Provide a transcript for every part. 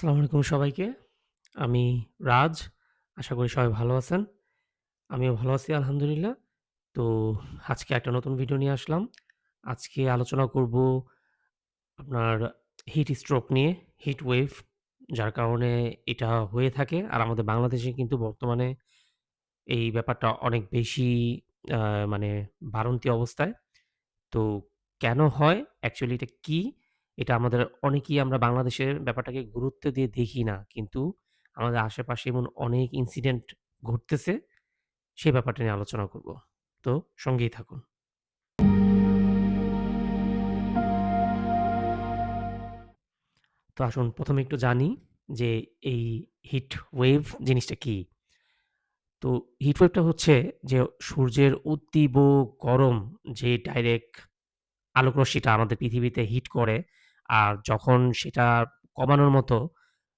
আসসালামু আলাইকুম সবাইকে। আমি রাজ। আশা করি সবাই ভালো আছেন। আমিও ভালো আছি আলহামদুলিল্লাহ। তো আজকে একটা নতুন ভিডিও নিয়ে আসলাম। আজকে আলোচনা করব আপনার হিট স্ট্রোক নিয়ে, হিট ওয়েভ যার কারণে এটা হয়ে থাকে। আর আমাদের বাংলাদেশে কিন্তু বর্তমানে এই ব্যাপারটা অনেক বেশি মানে বাড়ন্তি অবস্থায়। তো কেন হয়? অ্যাকচুয়ালি এটা কি? এটা আমাদের অনেকেই আমরা বাংলাদেশের ব্যাপারটাকে গুরুত্ব দিয়ে দেখি না। কিন্তু আমাদের আশেপাশে এমন অনেক ইনসিডেন্ট ঘটতেছে, সেই ব্যাপারটা নিয়ে আলোচনা করব। তো সঙ্গেই থাকুন। তো আসুন প্রথমে একটু জানি যে এই হিট ওয়েভ জিনিসটা কি? তো হিট ওয়েভটা হচ্ছে যে সূর্যের অতীব গরম যে ডাইরেক্ট আলোক রশ্মিটা আমাদের পৃথিবীতে হিট করে, আর যখন সেটা কমানোর মতো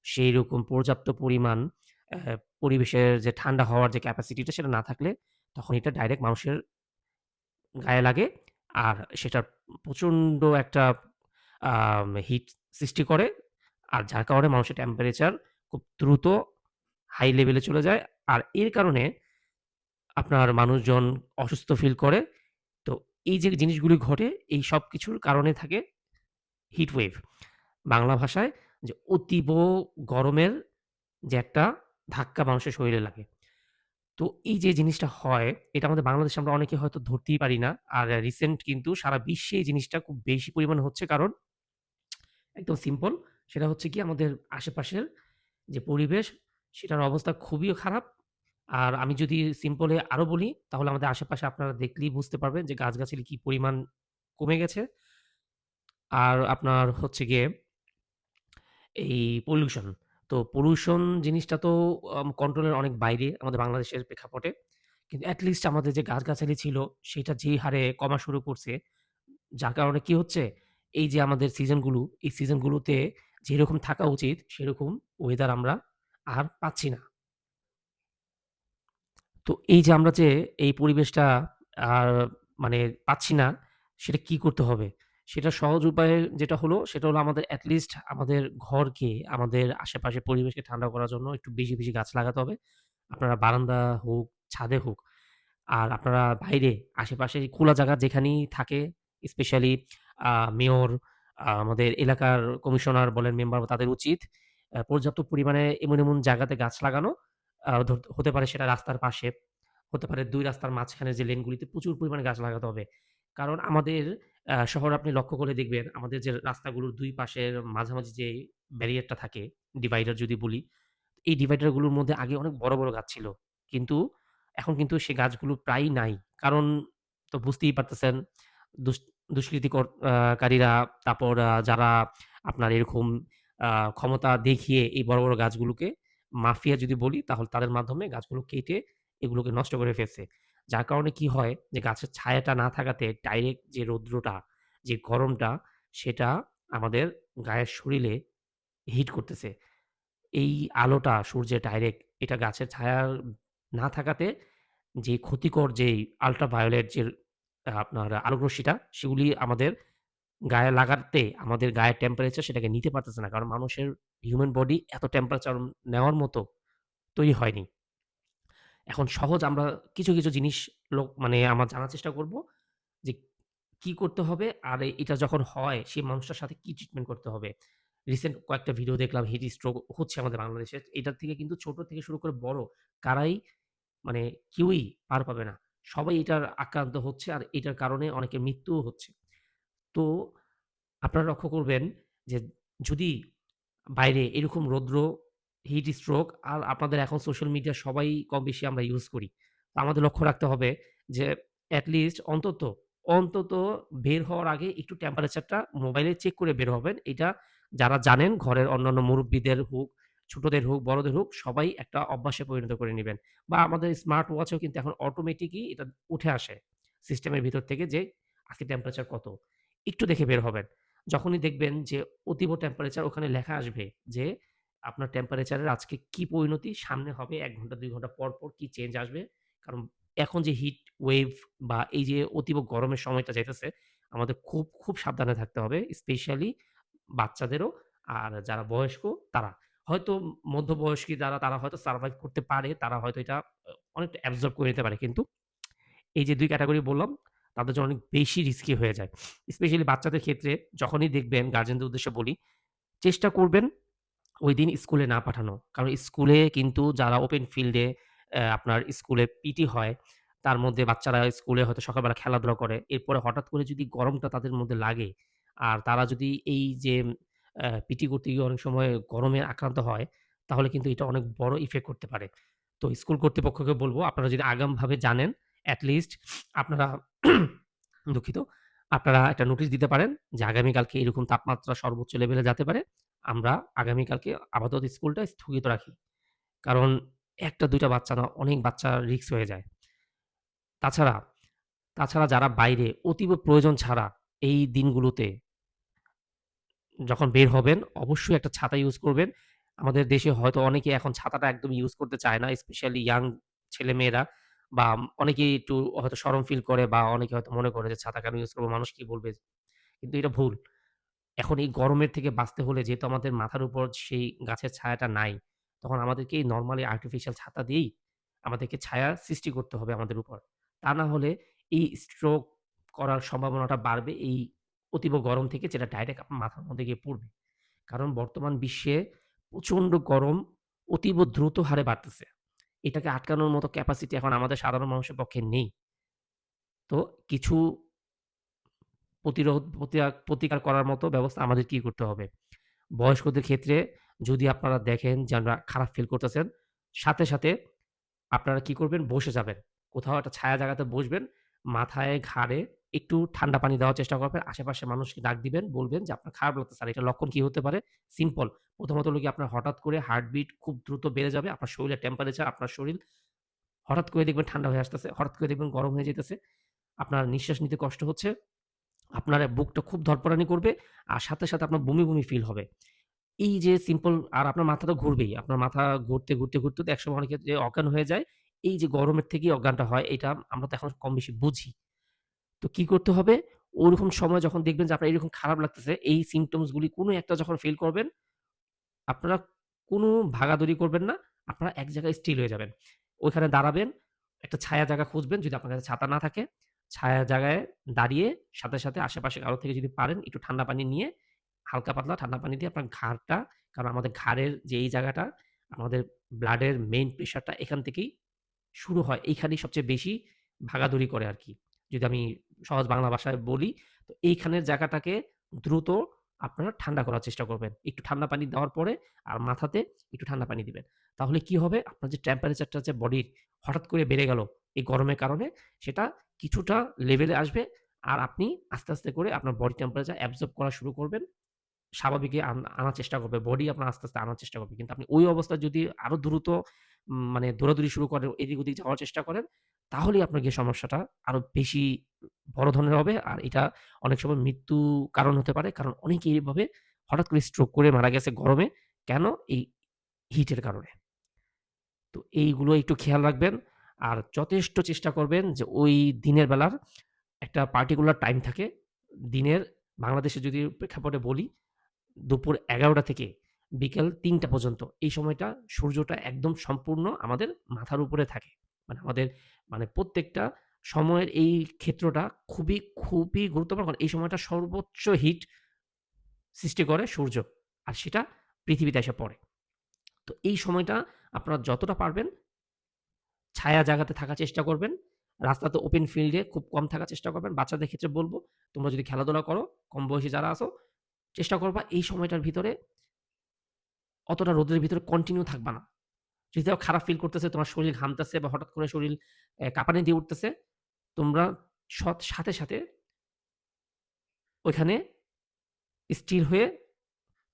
সেই রকম পর্যাপ্ত পরিমাণ পরিবেশের যে ঠান্ডা হওয়ার যে ক্যাপাসিটিটা সেটা না থাকলে, তখন এটা ডাইরেক্ট মানুষের গায়ে লাগে। আর সেটা প্রচণ্ড একটা হিট সৃষ্টি করে। আর যার কারণে মানুষের টেম্পারেচার খুব দ্রুত হাই লেভেলে চলে যায়। আর এর কারণে আপনার মানুষজন অসুস্থ ফিল করে। তো এই যে জিনিসগুলি ঘটে, এই সব কিছুর কারণে থাকে হিট ওয়েভ। বাংলা ভাষায় যে অতীব গরমের যে একটা ধাক্কা মানুষের শরীরে লাগে। তো এই যে জিনিসটা হয়, এটা আমাদের বাংলাদেশে আমরা অনেকে হয়তো ধরতেই পারি না। আর রিসেন্ট কিন্তু সারা বিশ্বে এই জিনিসটা খুব বেশি পরিমাণে হচ্ছে কারণ একদম সিম্পল সেটা হচ্ছে কি আমাদের আশেপাশের যে পরিবেশ সেটার অবস্থা খুবই খারাপ। আর আমি যদি সিম্পলে আরও বলি তাহলে আমাদের আশেপাশে আপনারা দেখলেই বুঝতে পারবেন যে গাছগাছালি কি পরিমাণ কমে গেছে। আর আপনার হচ্ছে গিয়ে এই পলিউশন। তো পলিউশন জিনিসটা তো কন্ট্রোলের অনেক বাইরে আমাদের বাংলাদেশের প্রেক্ষাপটে। কিন্তু এট লিস্ট আমাদের যে গাছগাছালি ছিল সেটা যেই হারে কমা শুরু করছে, যার কারণে কি হচ্ছে? এই যে আমাদের সিজনগুলো, এই সিজনগুলোতে যেরকম থাকা উচিত সেরকম ওয়েদার আমরা আর পাচ্ছি না। তো এই যে আমরা যে এই পরিবেশটা আর মানে পাচ্ছি না, সেটা কি করতে হবে? সেটার সহজ উপায়ে যেটা হলো, সেটা হলো আমাদের এট লিস্ট আমাদের ঘরকে, আমাদের আশেপাশে পরিবেশকে ঠান্ডা করার জন্য একটু বেশি, বেশি গাছ লাগাতে হবে। আপনারা বারান্দা হোক, ছাদে হোক। আর আপনারা বাইরে আশেপাশে খোলা জায়গা যেখানেই থাকে স্পেশালি মেয়র, আমাদের এলাকার কমিশনার বলেন, মেম্বার তাদের উচিত পর্যাপ্ত পরিমাণে এমন, এমন জায়গাতে গাছ লাগানো। হতে পারে সেটা রাস্তার পাশে, হতে পারে দুই রাস্তার মাঝখানে যে লেনগুলিতে প্রচুর পরিমাণে গাছ লাগাতে হবে। কারণ আমাদের শহরে আপনি লক্ষ্য করে দেখবেন, আমাদের যে রাস্তাগুলোর দুই পাশের মাঝামাঝি যে ব্যারিয়ারটা থাকে, ডিভাইডার যদি বলি, এই ডিভাইডারগুলোর মধ্যে আগে অনেক বড়, বড় গাছ ছিল। কিন্তু এখন কিন্তু সে গাছগুলো প্রায়ই নাই। কারণ তো বুঝতেই পারতেছেন দুস দুষ্কৃতিকর কারীরা তারপর যারা আপনার এরকম ক্ষমতা দেখিয়ে এই বড়, বড় গাছগুলোকে মাফিয়া যদি বলি তাহলে তাদের মাধ্যমে গাছগুলো কেটে এগুলোকে নষ্ট করে ফেলছে। যার কারণে কি হয় যে গাছের ছায়াটা না থাকাতে ডাইরেক্ট যে রৌদ্রটা, যে গরমটা সেটা আমাদের গায়ের শরীরে হিট করতেছে। এই আলোটা সূর্যের ডাইরেক্ট এটা গাছের ছায়া না থাকাতে যে ক্ষতিকর যেই আল্ট্রাভায়োলেট যে আপনার আলোক রশ্মিটা সেগুলি আমাদের গায়ে লাগাতে আমাদের গায়ের টেম্পারেচার সেটাকে নিতে পারতেছে না। কারণ মানুষের হিউম্যান বডি এত টেম্পারেচার নেওয়ার মতো তৈরি হয়নি। এখন সহজ আমরা কিছু, কিছু জিনিস লোক মানে আমরা জানার চেষ্টা করব যে কি করতে হবে? আর এটা যখন হয় সেই মানুষটার সাথে কি ট্রিটমেন্ট করতে হবে? রিসেন্ট কয়েকটা ভিডিও দেখলাম হিট স্ট্রোক হচ্ছে আমাদের বাংলাদেশে। এটার থেকে কিন্তু ছোট থেকে শুরু করে বড় কারাই মানে কেউই পার পাবে না। সবাই এটার আক্রান্ত হচ্ছে আর এটার কারণে অনেকের মৃত্যুও হচ্ছে। তো আপনারা লক্ষ্য করবেন যে যদি বাইরে এরকম রৌদ্র, হিট স্ট্রোক আর আপনাদের এখন সোশ্যাল মিডিয়া সবাই কম বেশি আমরা ইউজ করি। আমাদের লক্ষ্য রাখতে হবে যে এট লিস্ট অন্তত, অন্তত বের হওয়ার আগে একটু টেম্পারেচারটা মোবাইলে চেক করে বের হবেন। এটা যারা জানেন ঘরের অন্যান্য মুরব্বীদের হোক, ছোটদের হোক, বড়দের হোক সবাই একটা অভ্যাসে পরিণত করে নেবেন বা আমাদের স্মার্ট ওয়াচেও কিন্তু এখন অটোমেটিকই এটা উঠে আসে সিস্টেমের ভিতর থেকে যে আজকে টেম্পারেচার কত? একটু দেখে বের হবেন। যখনই দেখবেন যে অতীব টেম্পারেচার ওখানে লেখা আসবে যে আপনার টেম্পারেচারের আজকে কি পরিণতি সামনে হবে এক ঘণ্টা দুই ঘণ্টা পর, পর কি চেঞ্জ আসবে। কারণ এখন যে হিট ওয়েভ বা এই যে অতীব গরমের সময়টা যাইতেছে আমাদের খুব, খুব সাবধানে থাকতে হবে। স্পেশালি বাচ্চাদেরও আর যারা বয়স্ক তারা। হয়তো মধ্যবয়স্কী যারা তারা হয়তো সারভাইভ করতে পারে। তারা হয়তো এটা অনেকটা অ্যাবজর্ব করে নিতে পারে। কিন্তু এই যে দুই ক্যাটাগরি বললাম, তাদের জন্য অনেক বেশি রিস্কি হয়ে যায়। স্পেশালি বাচ্চাদের ক্ষেত্রে যখনই দেখবেন গার্জেনদের উদ্দেশ্যে বলি, চেষ্টা করবেন ঐদিন স্কুলে না পাঠানো। কারণ স্কুলে কিন্তু যারা ওপেন ফিল্ডে আপনার স্কুলে পিটি হয়, তার মধ্যে বাচ্চারা স্কুলে হয়তো সকালবেলা খেলাধুলা করে। এরপরে হঠাৎ করে যদি গরমটা তাদের মধ্যে লাগে, আর তারা যদি এই যে পিটি করতে গিয়ে অনেক সময় গরমে আক্রান্ত হয়, তাহলে কিন্তু এটা অনেক বড় ইফেক্ট করতে পারে। তো স্কুল কর্তৃপক্ষকে বলব আপনারা যদি আগামভাবে জানেন, এট লিস্ট আপনারা দুঃখিত। আপনারা একটা নোটিশ দিতে পারেন যে আগামীকালকে এরকম তাপমাত্রা সর্বোচ্চ লেভেলে যেতে পারে। আমরা আগামীকালকে আপাতত স্কুলটা স্থগিত রাখি। কারণ ১ টা ২ টা বাচ্চা না, অনেক বাচ্চার রিস্ক হয়ে যায়। তাছাড়া, তাছাড়া যারা বাইরে অতীব প্রয়োজন ছাড়া এই দিনগুলোতে যখন বের হবেন, অবশ্যই একটা ছাতা ইউজ করবেন। আমাদের দেশে হয়তো অনেকে এখন ছাতাটা একদম ইউজ করতে চায় না। স্পেশালি ইয়াং ছেলেমেয়েরা বা অনেকেই একটু হয়তো শরম ফিল করে বা অনেকে হয়তো মনে করে যে, "ছাতা কেন ইউজ করব? মানুষ কি বলবে?" কিন্তু এটা ভুল। এখন এই গরমের থেকে বাঁচতে হলে যেহেতু আমাদের মাথার উপর সেই গাছের ছায়াটা নাই, তখন আমাদেরকে এই নরমালি আর্টিফিশিয়াল ছাতা দিয়েই আমাদেরকে ছায়া সৃষ্টি করতে হবে আমাদের উপর। তা না হলে এই স্ট্রোক করার সম্ভাবনাটা বাড়বে এই অতীব গরম থেকে যেটা ডাইরেক্ট আপনার মাথার মধ্যে গিয়ে পড়বে। কারণ বর্তমান বিশ্বে প্রচণ্ড গরম অতীব দ্রুত হারে বাড়তেছে। এটাকে আটকানোর মতো ক্যাপাসিটি এখন আমাদের সাধারণ মানুষের পক্ষে নেই। তো কিছু প্রতিরোধ প্রতিকার করার মতো ব্যবস্থা আমাদেরকেই করতে হবে। বয়স্কদের ক্ষেত্রে যদি আপনারা দেখেন যে আমরা খারাপ ফিল করতেছেন, সাথে, সাথে আপনারা কি করবেন? বসে যাবেন। কোথাও একটা ছায়া জায়গাতে বসবেন। মাথায়, ঘাড়ে একটু ঠান্ডা পানি দেওয়ার চেষ্টা করবেন। আশেপাশের মানুষকে ডাক দিবেন, বলবেন যে, "আপনার খারাপ লাগতে আর এটা লক্ষণ কি হতে পারে? সিম্পল। প্রথমত গিয়ে আপনার হঠাৎ করে হার্টবিট খুব দ্রুত বেড়ে যাবে। আপনার শরীরের টেম্পারেচার, আপনার শরীর হঠাৎ করে দেখবেন ঠান্ডা হয়ে আসতেছে। হঠাৎ করে দেখবেন গরম হয়ে যেতেছে আপনার নিঃশ্বাস নিতে কষ্ট হচ্ছে। আপনার বুকটা খুব ধড়ফড়ানি করবে। আর সাথে, সাথে আপনার বমি, বমি ফিল হবে। এই যে সিম্পল আর আপনার মাথা তো ঘুরবেই। আপনার মাথা ঘুরতে, ঘুরতে, ঘুরতে তো একসময় অনেকের যে অজ্ঞান হয়ে যায়। এই যে গরমের থেকেই অজ্ঞানটা হয়, এটা আমরা তো এখন কম বেশি বুঝি। তো কি করতে হবে? ওরকম সময় যখন দেখবেন যে আপনার এরকম খারাপ লাগতেছে, এই সিম্পটমস গুলি কোনো একটা যখন ফিল করবেন, আপনারা কোনো ভাগাদড়ি করবেন না। আপনারা এক জায়গায় স্টিল হয়ে যাবেন। ওইখানে দাঁড়াবেন, একটা ছায়া জায়গা খুঁজবেন যদি আপনার কাছে ছাতা না থাকে। ছায়া জায়গায় দাঁড়িয়ে সাথে, সাথে আশেপাশে কারও থেকে যদি পারেন একটু ঠান্ডা পানি নিয়ে, হালকা পাতলা ঠান্ডা পানি দিয়ে আপনার ঘাড়টা কারণ আমাদের ঘাড়ের যে এই জায়গাটা, আমাদের ব্লাডের মেইন প্রেশারটা এখান থেকেই শুরু হয়। এইখানেই সবচেয়ে বেশি ভাগাদড়ি করে আর কি যদি আমি সহজ বাংলা ভাষায় বলি, তো এইখানের জায়গাটাকে দ্রুত আপনারা ঠান্ডা করার চেষ্টা করবেন। একটু ঠান্ডা পানি দেওয়ার পরে আর মাথাতে একটু ঠান্ডা পানি দিবেন। তাহলে কি হবে? আপনার যে টেম্পারেচারটা যে বডির হঠাৎ করে বেড়ে গেল এই গরমের কারণে, সেটা কিছুটা লেভেলে আসবে। আর আপনি আস্তে, আস্তে করে আপনার বডি টেম্পারেচার অ্যাবজর্ব করা শুরু করবেন। স্বাভাবিকে আনার চেষ্টা করবে। বডি আপনার আস্তে, আস্তে আনার চেষ্টা করবে। কিন্তু আপনি ওই অবস্থা যদি আরও দ্রুত মানে দৌড়াদৌড়ি শুরু করেন, এদিক ওদিক যাওয়ার চেষ্টা করেন, তাহলেই আপনার গিয়ে সমস্যাটা আরও বেশি বড় ধরনের হবে। আর এটা অনেক সময় মৃত্যু কারণ হতে পারে। কারণ অনেকে এইভাবে হঠাৎ করে স্ট্রোক করে মারা গেছে গরমে। কেন? এই হিটের কারণে। তো এইগুলো একটু খেয়াল রাখবেন। আর যথেষ্ট চেষ্টা করবেন যে ওই দিনের বেলার একটা পার্টিকুলার টাইম থাকে। দিনের বাংলাদেশে যদি প্রেক্ষাপটে বলি, দুপুর এগারোটা থেকে বিকেল তিনটা পর্যন্ত। এই সময়টা সূর্যটা একদম সম্পূর্ণ আমাদের মাথার উপরে থাকে। মানে আমাদের মানে প্রত্যেকটা সময়ের এই ক্ষেত্রটা খুবই, খুবই গুরুত্বপূর্ণ। কারণ এই সময়টা সর্বোচ্চ হিট সৃষ্টি করে সূর্য। আর সেটা পৃথিবীতে এসে পড়ে। তো এই সময়টা আপনারা যতটা পারবেন ছায়া জায়গাতে থাকার চেষ্টা করবেন। রাস্তাতে ওপেন ফিল্ডে খুব কম থাকার চেষ্টা করবেন। বাচ্চাদের ক্ষেত্রে বলব তোমরা যদি খেলাধুলা করো, কম বয়সী যারা আসো চেষ্টা করবা এই সময়টার ভিতরে অতটা রোদের ভিতরে কন্টিনিউ থাকবা না। যদি তাও খারাপ ফিল করতেছে, তোমার শরীর ঘামতেছে বা হঠাৎ করে শরীর কাঁপানি দিয়ে উঠতেছে, তোমরা সৎ সাথে, সাথে ওইখানে স্থির হয়ে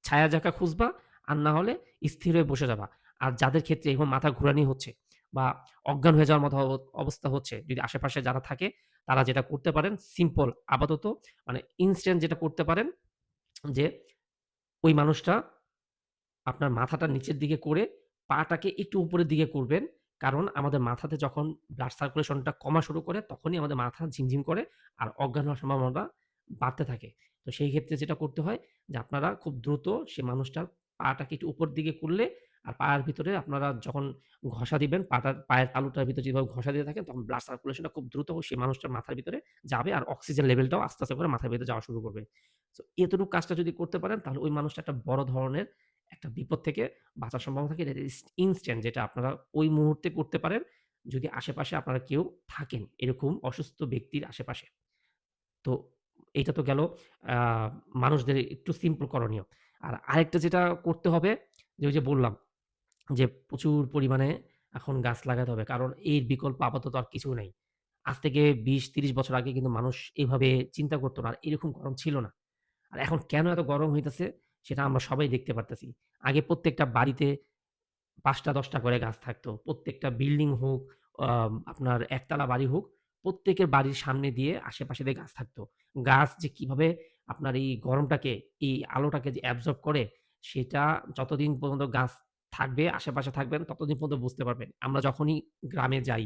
ছায়া জায়গা খুঁজবা। আর না হলে স্থির হয়ে বসে যাবা। আর যাদের ক্ষেত্রে এরকম মাথা ঘুরানি হচ্ছে বা অজ্ঞান হয়ে যাওয়ার মতো অবস্থা হচ্ছে, যদি আশেপাশে যারা থাকে, তারা যেটা করতে পারেন সিম্পল আপাতত মানে ইনস্ট্যান্ট যেটা করতে পারেন যে ওই মানুষটা আপনার মাথাটা নিচের দিকে করে পাটাকে একটু উপরের দিকে করবেন। কারণ আমাদের মাথাতে যখন ব্লাড সার্কুলেশনটা কমা শুরু করে, তখনই আমাদের মাথা ঝিমঝিম করে আর অজ্ঞান হওয়ার সম্ভাবনাটা বাড়তে থাকে। তো সেই ক্ষেত্রে যেটা করতে হয় যে আপনারা খুব দ্রুত সে মানুষটার পাটাকে একটু উপর দিকে করলে আর পায়ের ভিতরে আপনারা যখন ঘষা দিবেন পাটার পায়ের তালুটার ভিতরে যেভাবে ঘষা দিয়ে থাকেন তখন ব্লাড সার্কুলেশনটা খুব দ্রুত সেই মানুষটার মাথার ভিতরে যাবে আর অক্সিজেন লেভেলটাও আস্তে, আস্তে করে মাথার ভিতরে যাওয়া শুরু করবে। তো এতটুকু কাজটা যদি করতে পারেন তাহলে ওই মানুষটা একটা বড় ধরনের একটা বিপদ থেকে বাঁচার সম্ভাবনা থাকে। এটা ইনস্ট্যান্ট যেটা আপনারা ওই মুহূর্তে করতে পারেন যদি আশেপাশে আপনারা কেউ থাকেন এরকম অসুস্থ ব্যক্তির আশেপাশে। তো এইটা তো গেল মানুষদের একটু সিম্পল করণীয়। আর আরেকটা যেটা করতে হবে যে ওই যে বললাম যে প্রচুর পরিমাণে এখন গাছ লাগাতে হবে। কারণ এর বিকল্প আপাতত আর কিছু নাই। আজ থেকে ২০-৩০ বছর আগে কিন্তু মানুষ এভাবে চিন্তা করতো না। আর এরকম গরম ছিল না। আর এখন কেন এত গরম হইতেছে সেটা আমরা সবাই দেখতে পারতেছি। আগে প্রত্যেকটা বাড়িতে পাঁচটা দশটা করে গাছ থাকতো। প্রত্যেকটা বিল্ডিং হোক, আপনার একতলা বাড়ি হোক, প্রত্যেকের বাড়ির সামনে দিয়ে আশেপাশে দিয়ে গাছ থাকতো। গাছ যে কীভাবে আপনার এই গরমটাকে, এই আলোটাকে যে অ্যাবজর্ব করে সেটা যতদিন পর্যন্ত গাছ থাকবে, আশেপাশে থাকবেন ততদিন পর্যন্ত বুঝতে পারবেন। আমরা যখনই গ্রামে যাই,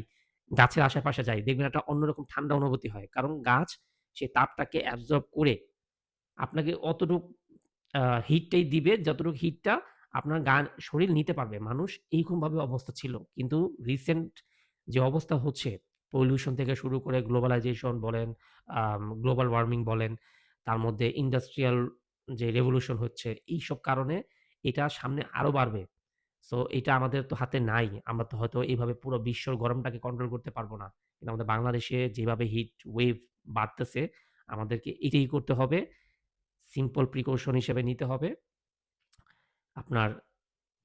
গাছের আশেপাশে যাই দেখবেন একটা অন্যরকম ঠান্ডা অনুভূতি হয়। কারণ গাছ সেই তাপটাকে অ্যাবজর্ব করে আপনাকে অতটুক হিটটাই দিবে যতটুকু হিটটা আপনার গান শরীর নিতে পারবে। মানুষ এইরকমভাবে অবস্থা ছিল। কিন্তু রিসেন্ট যে অবস্থা হচ্ছে পলিউশন থেকে শুরু করে গ্লোবালাইজেশন বলেন, গ্লোবাল ওয়ার্মিং বলেন, তার মধ্যে ইন্ডাস্ট্রিয়াল যে রেভলিউশন হচ্ছে এইসব কারণে এটা সামনে আরও বাড়বে। সো এটা আমাদের তো হাতে নাই। আমরা তো হয়তো এইভাবে পুরো বিশ্বর গরমটাকে কন্ট্রোল করতে পারব না। কিন্তু আমাদের বাংলাদেশে যেভাবে হিট ওয়েভ বাড়তেছে, আমাদেরকে এটাই করতে হবে। সিম্পল প্রিকশন হিসেবে নিতে হবে। আপনার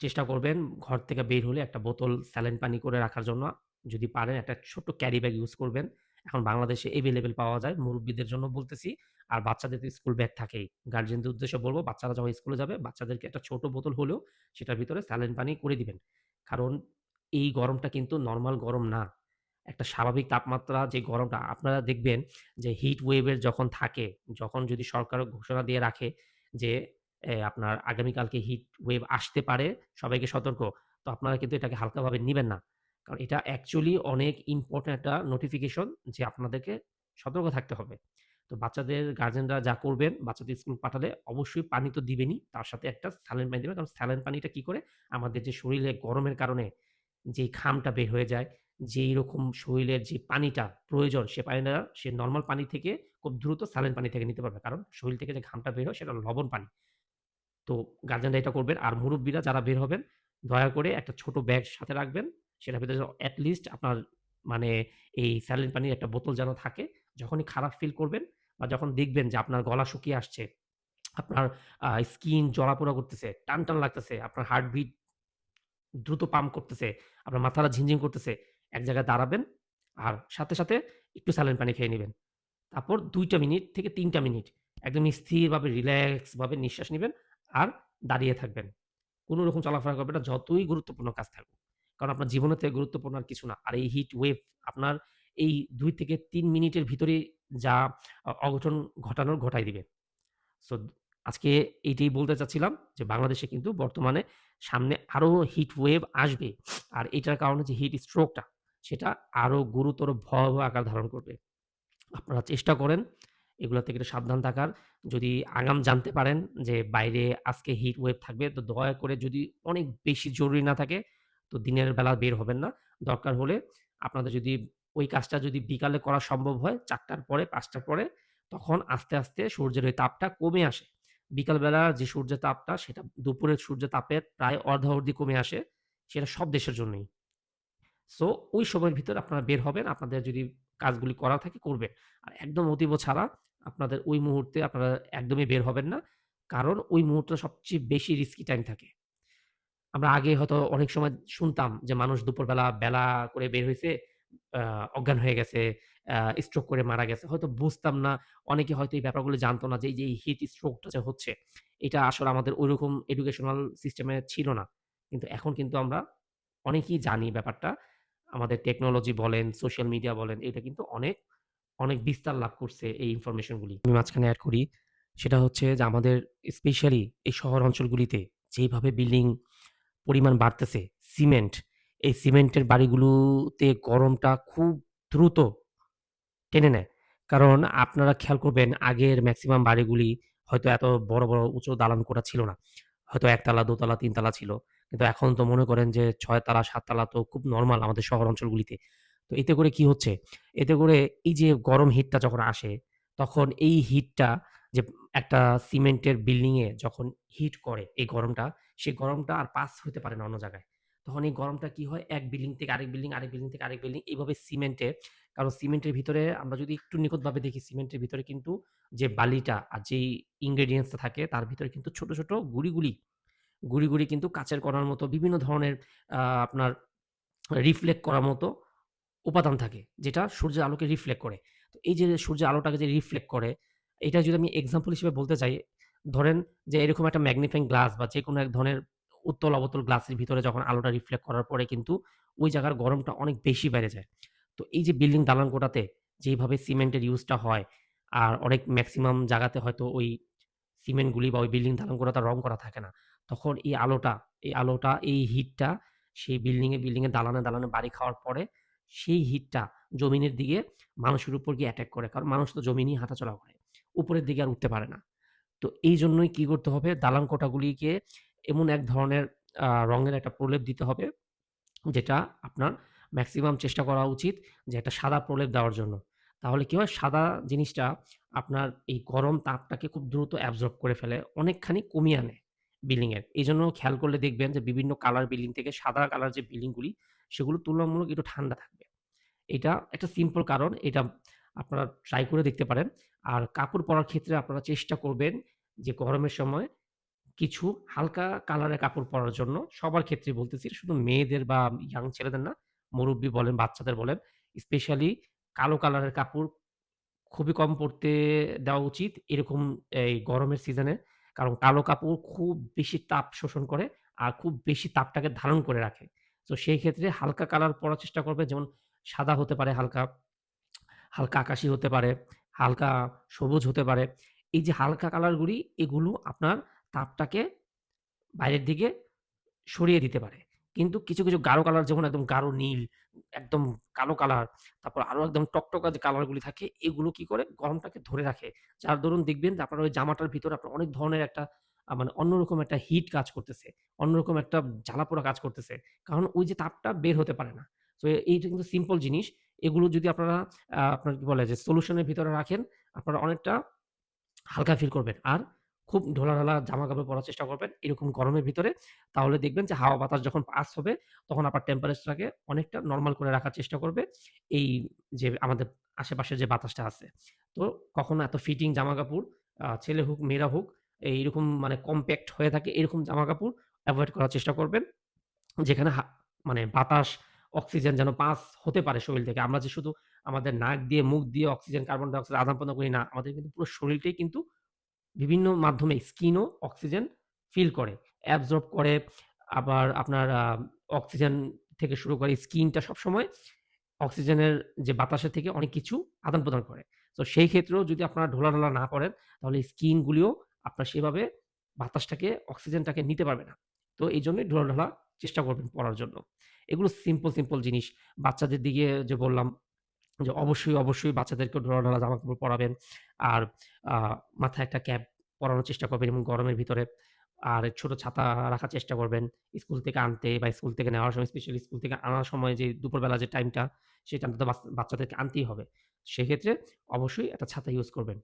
চেষ্টা করবেন ঘর থেকে বের হলে একটা বোতল, স্যালাইন পানি করে রাখার জন্য। যদি পারেন একটা ছোট্ট ক্যারি ব্যাগ ইউজ করবেন। এখন বাংলাদেশে এভেলেবেল পাওয়া যায়। মুরুব্বিদের জন্য বলতেছি। আর বাচ্চাদের তো স্কুল ব্যাগ থাকেই। গার্জেনদের উদ্দেশ্যে বলব বাচ্চারা যখন স্কুলে যাবে বাচ্চাদেরকে একটা ছোট বোতল হলেও সেটার ভিতরে স্যালেন পানি করে দিবেন। কারণ এই গরমটা কিন্তু নর্মাল গরম না। একটা স্বাভাবিক তাপমাত্রা যে গরমটা আপনারা দেখবেন যে হিট ওয়েভের যখন থাকে, যখন যদি সরকার ঘোষণা দিয়ে রাখে যে আপনার আগামীকালকে হিট ওয়েভ আসতে পারে, সবাইকে সতর্ক। তো আপনারা কিন্তু এটাকে হালকাভাবে নিবেন না। কারণ এটা অ্যাকচুয়ালি অনেক ইম্পোর্টেন্ট একটা নোটিফিকেশন যে আপনাদেরকে সতর্ক থাকতে হবে। তো বাচ্চাদের গার্জেনরা যা করবেন, বাচ্চাদের স্কুল পাঠালে অবশ্যই পানি তো দিবেনই। তার সাথে একটা স্যালাইন পানি দিবেন। কারণ স্যালাইন পানিটা কি করে? আমাদের যে শরীরে গরমের কারণে যেই ঘামটা বের হয়ে যায়, যেই রকম শরীরের যে পানিটা প্রয়োজন সে পানিটা সে নর্মাল পানি থেকে খুব দ্রুত স্যালাইন পানি থেকে নিতে পারবে। কারণ শরীর থেকে যে ঘামটা বের হয় সেটা লবণ পানি। তো গার্জেনরা এটা করবেন। আর মুরুব্বিরা যারা বের হবেন, দয়া করে একটা ছোট ব্যাগ সাথে রাখবেন। সেটার ভিতরে এট লিস্ট আপনার মানে এই স্যালাইন পানির একটা বোতল যেন থাকে। যখনই খারাপ ফিল করবেন বা যখন দেখবেন যে আপনার গলা শুকিয়ে আসছে, আপনার স্কিন জ্বলা-পোড়া করতেছে, টান, টান লাগতেছে, আপনার হার্টবিট দ্রুত পাম্প করতেছে, আপনার মাথাটা ঝিনঝিন করতেছে, এক জায়গায় দাঁড়াবেন। আর সাথে, সাথে একটু স্যালাইন পানি খেয়ে নেবেন তারপর দুইটা মিনিট থেকে তিনটা মিনিট একদম স্থিরভাবে রিল্যাক্সভাবে নিঃশ্বাস নেবেন আর দাঁড়িয়ে থাকবেন। কোনো রকম চলাফেরা করবেন না যতই গুরুত্বপূর্ণ কাজ থাকুক। কারণ আপনার জীবনের থেকে গুরুত্বপূর্ণ আর কিছু না। আর এই হিট ওয়েভ আপনার এই দুই থেকে তিন মিনিটের ভিতরেই যা অঘটন ঘটানোর ঘটায় দিবে। সো আজকে এইটাই বলতে চাচ্ছিলাম যে বাংলাদেশে কিন্তু বর্তমানে সামনে আরও হিট ওয়েভ আসবে। আর এটার কারণে যে হিট স্ট্রোকটা সেটা আরও গুরুতর ভয়াবহ আকার ধারণ করবে। আপনারা চেষ্টা করেন, এগুলো থেকে একটু সাবধান থাকার। যদি আগাম জানতে পারেন যে বাইরে আজকে হিট ওয়েভ থাকবে, তো দয়া করে যদি অনেক বেশি জরুরি না থাকে তো দিনের বেলা বের হবেন না। দরকার হলে আপনাদের যদি ওই কাজটা যদি বিকালে করা সম্ভব হয় চারটার পরে পাঁচটার পরে তখন আস্তে, আস্তে সূর্যের ওই তাপটা কমে আসে। বিকালবেলা যে সূর্যের তাপটা সেটা দুপুরের সূর্যের তাপের প্রায় অর্ধাঅর্ধি কমে আসে। সেটা সব দেশের জন্যই। সো ওই সময়ের ভিতর আপনারা বের হবেন। আপনাদের যদি কাজগুলি করা থাকে করবেন। আর একদম অতীব ছাড়া আপনাদের ওই মুহূর্তে আপনারা একদমই বের হবেন না। কারণ ওই মুহূর্তে সবচেয়ে বেশি রিস্কি টাইম থাকে। আমরা আগে হয়তো অনেক সময় শুনতাম যে মানুষ দুপুরবেলা বেলা করে বের হয়েছে অজ্ঞান হয়ে গেছে, স্ট্রোক করে মারা গেছে। হয়তো বুঝতাম না। অনেকে হয়তো এই ব্যাপারগুলো জানতো না যে এই হিট স্ট্রোকটা যে হচ্ছে, এটা আসলে আমাদের ঐরকম এডুকেশনাল সিস্টেমে ছিল না। কিন্তু এখন কিন্তু আমরা অনেকেই জানি ব্যাপারটা। আমাদের টেকনোলজি বলেন, সোশ্যাল মিডিয়া বলেন, এটা কিন্তু অনেক, অনেক বিস্তার লাভ করছে এই ইনফরমেশনগুলি আমি মাঝখানে অ্যাড করি। সেটা হচ্ছে যে আমাদের স্পেশালি এই শহর অঞ্চলগুলিতে যেভাবে বিল্ডিং পরিমাণ বাড়তেছে, সিমেন্ট, এই সিমেন্টের বাড়িগুলোতে গরমটা খুব দ্রুত টেনে নেয়। কারণ আপনারা খেয়াল করবেন আগের ম্যাক্সিমাম বাড়িগুলি হয়তো এত বড়, বড় উঁচু দালান কোঠা ছিল না। হয়তো ১ তালা, ২ তালা, ৩ তালা ছিল। কিন্তু এখন তো মনে করেন যে ৬ তালা, ৭ তালা তো খুব নর্মাল আমাদের শহর অঞ্চলগুলিতে। তো এতে করে কি হচ্ছে? এতে করে এই যে গরম হিটটা যখন আসে, তখন এই হিটটা যে একটা সিমেন্টের বিল্ডিংয়ে যখন হিট করে এই গরমটা, সেই গরমটা আর পাস হতে পারে না অন্য জায়গায়। তখন এই গরমটা কি হয়? এক বিল্ডিং থেকে আরেক বিল্ডিং, আরেক বিল্ডিং থেকে আরেক বিল্ডিং এইভাবে সিমেন্টে কারণ সিমেন্টের ভিতরে আমরা যদি একটু নিখুঁতভাবে দেখি সিমেন্টের ভিতরে কিন্তু যে বালিটা আর যেই ইনগ্রেডিয়েন্টসটা থাকে তার ভিতরে কিন্তু ছোট, ছোট গুড়ি, গুড়ি, গুড়ি, গুড়ি কিন্তু কাঁচের করার মতো বিভিন্ন ধরনের আপনার রিফ্লেক্ট করার মতো উপাদান থাকে, যেটা সূর্যের আলোকে রিফ্লেক্ট করে। তো এই যে সূর্যের আলোটাকে যে রিফ্লেক্ট করে, এটা যদি আমি এক্সাম্পল হিসেবে বলতে চাই, ধরেন যে এরকম একটা ম্যাগনিফাইং গ্লাস বা যেকোনো এক ধরনের উত্তল অবতল গ্লাসের ভিতরে যখন আলোটা রিফ্লেক্ট করার পরে কিন্তু ওই জায়গার গরমটা অনেক বেশি বেড়ে যায়। তো এই যে বিল্ডিং দালান কোঠাতে যেইভাবে সিমেন্টের ইউজটা হয়, আর অনেক ম্যাক্সিমাম জায়গাতে হয়তো ওই সিমেন্টগুলি বা ওই বিল্ডিং দালান কোঠাটা রং করা থাকে না। তখন এই আলোটা, এই আলোটা, এই হিটটা সেই বিল্ডিংয়ে এ, বিল্ডিং এর দালানে, দালানে বাড়ি খাওয়ার পরে সেই হিটটা জমিনের দিকে মানুষের উপর গিয়ে অ্যাটাক করে। কারণ মানুষ তো জমিনেই হাঁটাচলা করে। উপরের দিকে আর উঠতে পারে না। তো এই জন্যই কি করতে হবে? দালান কোঠাগুলিকে এমন এক ধরনের রঙের একটা প্রলেপ দিতে হবে, যেটা আপনার ম্যাক্সিমাম চেষ্টা করা উচিত যে একটা সাদা প্রলেপ দেওয়ার জন্য। তাহলে কি হয়? সাদা জিনিসটা আপনার এই গরম তাপটাকে খুব দ্রুত অ্যাবজর্ব করে ফেলে, অনেকখানি কমিয়ে আনে বিল্ডিং এর। জন্য খেয়াল করলে দেখবেন যে বিভিন্ন কালার বিল্ডিং থেকে সাদা কালার যে বিল্ডিং গুলি, সেগুলো তুলনামূলক একটু ঠান্ডা থাকবে। এটা একটা সিম্পল কারণ। এটা আপনারা ট্রাই করে দেখতে পারেন। আর কাপড় পরার ক্ষেত্রে আপনারা চেষ্টা করবেন যে গরমের সময় কিছু হালকা কালারের কাপড় পরার জন্য। সবার ক্ষেত্রেই বলতেছি, শুধু মেয়েদের বা ইয়াং ছেলেদের না, মুরুব্বি বলেন, বাচ্চাদের বলেন, স্পেশালি কালো কালারের কাপড় খুবই কম পরতে দেওয়া উচিত এরকম এই গরমের সিজনে। কারণ কালো কাপড় খুব বেশি তাপ শোষণ করে আর খুব বেশি তাপটাকে ধারণ করে রাখে। তো সেই ক্ষেত্রে হালকা কালার পরার চেষ্টা করবে যেমন সাদা হতে পারে হালকা, হালকা আকাশি হতে পারে, হালকা সবুজ হতে পারে। এই যে হালকা কালারগুলি এগুলো আপনার তাপটাকে বাইরের দিকে সরিয়ে দিতে পারে। কিন্তু কিছু, কিছু গাঢ় কালার যেমন একদম গাঢ় নীল, একদম কালো কালার, তারপর আরও একদম টকটকা যে কালারগুলি থাকে এগুলো কি করে? গরমটাকে ধরে রাখে। যার দরুন দেখবেন যে আপনার ওই জামাটার ভিতরে আপনার অনেক ধরনের একটা মানে অন্যরকম একটা হিট কাজ করতেছে। অন্যরকম একটা জ্বালাপোড়া কাজ করতেছে। কারণ ওই যে তাপটা বের হতে পারে না। তো এইটা কিন্তু সিম্পল জিনিস। এগুলো যদি আপনারা আপনার কি বলে যে সলিউশনের ভিতরে রাখেন, আপনারা অনেকটা হালকা ফিল করবেন। আর খুব ঢোলা-ঢালা জামা-কাপড় পরার চেষ্টা করবেন এরকম গরমের ভিতরে। তাহলে দেখবেন যে হাওয়া বাতাস যখন পাস হবে, তখন আপনার টেম্পারেচারটাকে অনেকটা নর্মাল করে রাখার চেষ্টা করবে। এই যে আমাদের আশেপাশে যে বাতাসটা আছে। তো কখনো এত ফিটিং জামা-কাপড় ছেলে হোক, মেয়েরা হোক, এইরকম মানে কমপ্যাক্ট হয়ে থাকে এরকম জামা-কাপড় এভয়েড করার চেষ্টা করবেন। যেখানে মানে বাতাস, অক্সিজেন যেন পাস হতে পারে শরীর থেকে। আমরা যে শুধু আমাদের নাক দিয়ে, মুখ দিয়ে অক্সিজেন, কার্বন ডাই অক্সাইড আদান-প্রদান করি না। আমাদের কিন্তু পুরো শরীরটাই কিন্তু বিভিন্ন মাধ্যমে স্কিনও অক্সিজেন ফিল করে, অ্যাবজর্ব করে। আবার আপনার অক্সিজেন থেকে শুরু করে স্কিনটা সবসময় অক্সিজেনের যে বাতাসের থেকে অনেক কিছু আদান-প্রদান করে। তো সেই ক্ষেত্রেও যদি আপনারা ঢোলা ঢোলা না করেন তাহলে স্কিনগুলিও আপনার সেভাবে বাতাসটাকে, অক্সিজেনটাকে নিতে পারবে না। তো এই জন্যই ঢোলা ঢোলা চেষ্টা করবেন পড়ার জন্য। এগুলো সিম্পল, সিম্পল জিনিস। বাচ্চাদের দিকে যে বললাম যে অবশ্যই, অবশ্যই বাচ্চাদেরকে ঢোলা-ঢালা জামা-কাপড় পরাবেন। আর মাথায় একটা ক্যাপ পরানোর চেষ্টা করবেন এবং গরমের ভিতরে। আর ছোট ছাতা রাখার চেষ্টা করবেন। স্কুল থেকে আনতে বা স্কুল থেকে নেওয়ার সময় স্পেশালি স্কুল থেকে আনার সময় যে দুপুরবেলা যে টাইমটা, সেই টাইমটা তো বাচ্চাদেরকে আনতেই হবে। সেক্ষেত্রে অবশ্যই একটা ছাতা ইউজ করবেন।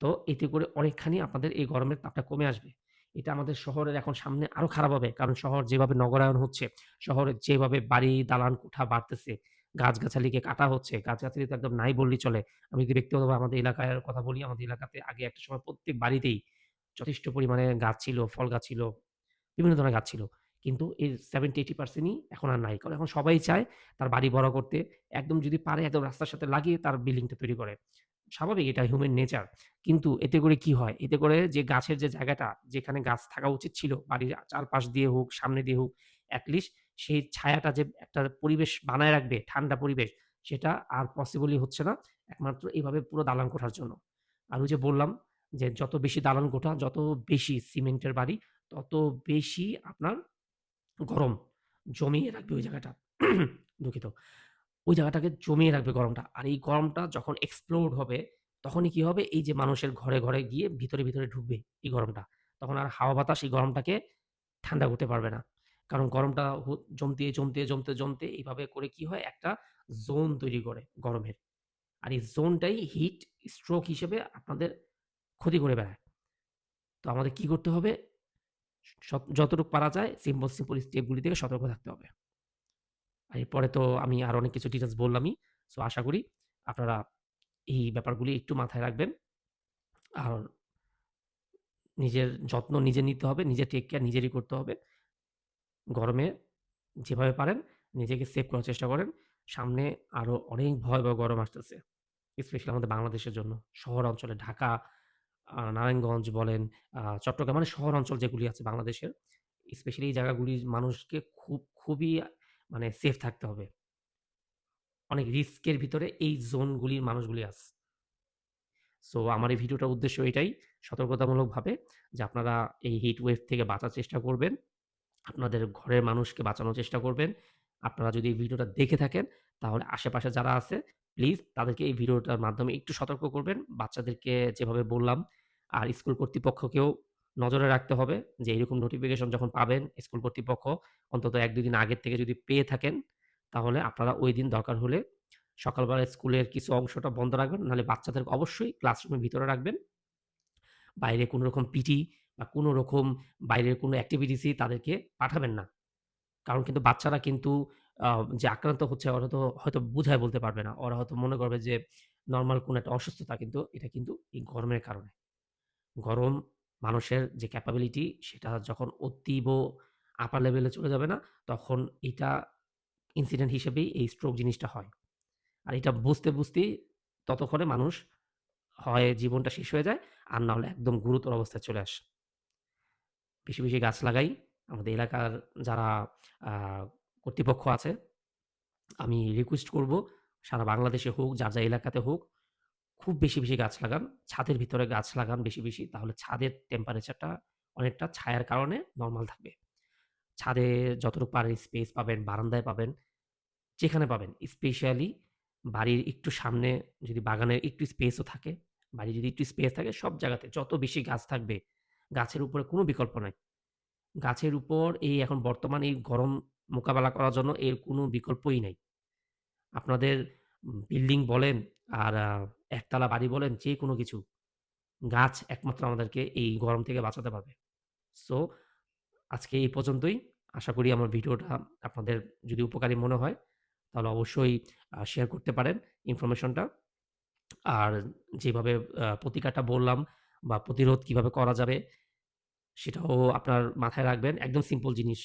তো এতে করে অনেকখানি আপনাদের এই গরমের তাপটা কমে আসবে। এটা আমাদের শহরের এখন সামনে আরও খারাপ হবে। কারণ শহর যেভাবে নগরায়ন হচ্ছে, শহরে যেভাবে বাড়ি, দালান, কোঠা বাড়তেছে, গাছ-গাছালিকে কাটা হচ্ছে। গাছ-গাছালি তো একদম নাই বললেই চলে। আমি যদি ব্যক্তিগতভাবে আমাদের এলাকার কথা বলি, আমাদের এলাকাতে আগে একটা সময় প্রত্যেক বাড়িতেই যথেষ্ট পরিমাণে গাছ ছিল, ফল গাছ ছিল, বিভিন্ন ধরনের গাছ ছিল। কিন্তু এর 70-80% এখন আর নাই। কারণ এখন সবাই চায় তার বাড়ি বড় করতে। একদম যদি পারে একদম রাস্তার সাথে লাগিয়ে তার বিল্ডিংটা তৈরি করে। স্বাভাবিক এটা হিউম্যান নেচার। কিন্তু এতে করে কি হয়? এতে করে যে গাছের যে জায়গাটা, যেখানে গাছ থাকা উচিত ছিল, বাড়ির চারপাশ দিয়ে হোক, সামনে দিয়ে হোক, এট লিস্ট সেই ছায়াটা যে একটা পরিবেশ বানায় রাখবে, ঠান্ডা পরিবেশ, সেটা আর পসিবলই হচ্ছে না। একমাত্র এইভাবে পুরো দালান কোঠার জন্য। আর ওই যে বললাম যে যত বেশি দালান কোঠা, যত বেশি সিমেন্টের বাড়ি, তত বেশি আপনার গরম জমিয়ে রাখবে ওই জায়গাটা। দুঃখিত। ওই জায়গাটাকে জমিয়ে রাখবে গরমটা। আর এই গরমটা যখন এক্সপ্লোড হবে, তখনই কি হবে? এই যে মানুষের ঘরে, ঘরে গিয়ে ভিতরে, ভিতরে ঢুকবে এই গরমটা। তখন আর হাওয়া বাতাস এই গরমটাকে ঠান্ডা করতে পারবে না। কারণ গরমটা জমতে, জমতে, জমতে, জমতে এইভাবে করে কি হয় একটা জোন তৈরি করে গরমের। আর এই জোনটাই হিট স্ট্রোক হিসেবে আপনাদের ক্ষতি করে বেড়ায়। তো আমাদের কি করতে হবে? যতটুকু পারা যায় সিম্পল, সিম্পল স্টেপগুলি থেকে সতর্ক থাকতে হবে। এরপরে তো আমি আরও অনেক কিছু ডিটেইলস বললামই। সো আশা করি আপনারা এই ব্যাপারগুলি একটু মাথায় রাখবেন। আর নিজের যত্ন নিজে নিতে হবে, নিজের টেক কেয়ার নিজেরই করতে হবে। গরমে যেভাবে পারেন নিজেকে সেভ করার চেষ্টা করেন। সামনে আরও অনেক ভয়াবহ গরম আসতেছে। স্পেশালি আমাদের বাংলাদেশের জন্য। শহর অঞ্চলে ঢাকা, নারায়ণগঞ্জ বলেন, চট্টগ্রাম মানে শহর অঞ্চল যেগুলি আছে বাংলাদেশের, স্পেশালি এই জায়গাগুলির মানুষকে খুব খুবই মানে সেফ থাকতে হবে। অনেক রিস্কের ভিতরে এই জোনগুলির মানুষগুলি আছে। সো আমার এই ভিডিওটার উদ্দেশ্য এটাই সতর্কতামূলকভাবে যে আপনারা এই হিট ওয়েভ থেকে বাঁচার চেষ্টা করবেন। আপনাদের ঘরের মানুষকে বাঁচানোর চেষ্টা করবেন। আপনারা যদি এই ভিডিওটা দেখে থাকেন, তাহলে আশেপাশে যারা আছে প্লিজ তাদেরকে এই ভিডিওটার মাধ্যমে একটু সতর্ক করবেন। বাচ্চাদেরকে যেভাবে বললাম, আর স্কুল কর্তৃপক্ষকেও নজরে রাখতে হবে যে, এরকম নোটিফিকেশন যখন পাবেন স্কুল কর্তৃপক্ষ অন্তত ১-২ দিন আগের থেকে যদি পেয়ে থাকেন, তাহলে আপনারা ওই দিন দরকার হলে সকালবেলা স্কুলের কিছু অংশটা বন্ধ রাখবেন। নাহলে বাচ্চাদেরকে অবশ্যই ক্লাসরুমের ভিতরে রাখবেন। বাইরে কোনো রকম পিটি বা কোনো রকম বাইরের কোনো অ্যাক্টিভিটিসই তাদেরকে পাঠাবেন না। কারণ কিন্তু বাচ্চারা কিন্তু যে আক্রান্ত হচ্ছে ওরা তো হয়তো বুঝায় বলতে পারবে না। ওরা হয়তো মনে করবে যে নর্মাল কোনো একটা অসুস্থতা কিন্তু এটা কিন্তু এই গরমের কারণে। গরম মানুষের যে ক্যাপাবিলিটি সেটা যখন অতীব আপার লেভেলে চলে যাবে না তখন এটা ইনসিডেন্ট হিসেবেই এই স্ট্রোক জিনিসটা হয়। আর এটা বুঝতে, বুঝতেই ততক্ষণে মানুষ হয় জীবনটা শেষ হয়ে যায় আর না হলে একদম গুরুতর অবস্থায় চলে আসে। বেশি, বেশি গাছ লাগাই। আমাদের এলাকার যারা কর্তৃপক্ষ আছে আমি রিকোয়েস্ট করব সারা বাংলাদেশে হোক, যার, যা এলাকাতে হোক, খুব বেশি, বেশি গাছ লাগান। ছাদের ভিতরে গাছ লাগান বেশি, বেশি। তাহলে ছাদের টেম্পারেচারটা অনেকটা ছায়ার কারণে নর্মাল থাকবে। ছাদে যতটুকু পারেন স্পেস পাবেন, বারান্দায় পাবেন, যেখানে পাবেন। স্পেশালি বাড়ির একটু সামনে যদি বাগানের একটু স্পেসও থাকে, বাড়ির যদি একটু স্পেস থাকে সব জায়গাতে যত বেশি গাছ থাকবে, গাছের উপরে কোনো বিকল্প নাই। গাছের উপর এই এখন বর্তমানে এই গরম মোকাবেলা করার জন্য এর কোনো বিকল্পই নাই। আপনাদের বিল্ডিং বলেন আর একতলা বাড়ি বলেন যে কোনো কিছু, গাছ একমাত্র আমাদেরকে এই গরম থেকে বাঁচাতে পারবে। সো আজকে এই পর্যন্তই। আশা করি আমার ভিডিওটা আপনাদের যদি উপকারী মনে হয় তাহলে অবশ্যই শেয়ার করতে পারেন ইনফরমেশনটা। আর যেভাবে প্রতিকারটা বললাম বা প্রতিরোধ কীভাবে করা যাবে সেটাও আপনার মাথায় রাখবেন। একদম সিম্পল জিনিস।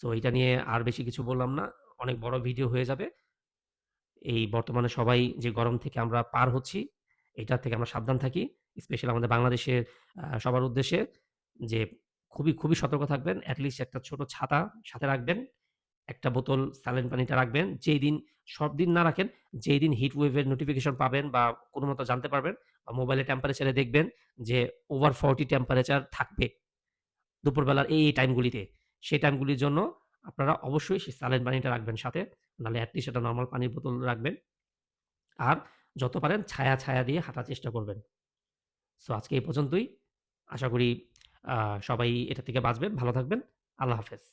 সো এটা নিয়ে আর বেশি কিছু বললাম না। অনেক বড় ভিডিও হয়ে যাবে। এই বর্তমানে সবাই যে গরম থেকে আমরা পার হচ্ছি, এটার থেকে আমরা সাবধান থাকি। স্পেশালি আমাদের বাংলাদেশের সবার উদ্দেশ্যে যে খুবই, খুবই সতর্ক থাকবেন। এট লিস্ট একটা ছোট ছাতা সাথে রাখবেন। একটা বোতল স্যালাইন পানিটা রাখবেন। যেই দিন সব দিন না রাখেন, যেই দিন হিট ওয়েভের নোটিফিকেশন পাবেন বা কোনো মতো জানতে পারবেন বা মোবাইলে টেম্পারেচারে দেখবেন যে ওভার 40 টেম্পারেচার থাকবে। দুপুরবেলার এই টাইমগুলিতে। সেই টাইমগুলির জন্য আপনারা অবশ্যই সেই স্যালাইন পানিটা রাখবেন সাথে। নাহলে অ্যাটলিস্ট লিস্ট একটা নরমাল পানির বোতল রাখবেন। আর যত পারেন ছায়া, ছায়া দিয়ে হাঁটার চেষ্টা করবেন। সো আজকে এই পর্যন্তই। আশা করি সবাই এটা থেকে বাঁচবেন, ভালো থাকবেন। আল্লাহ হাফেজ।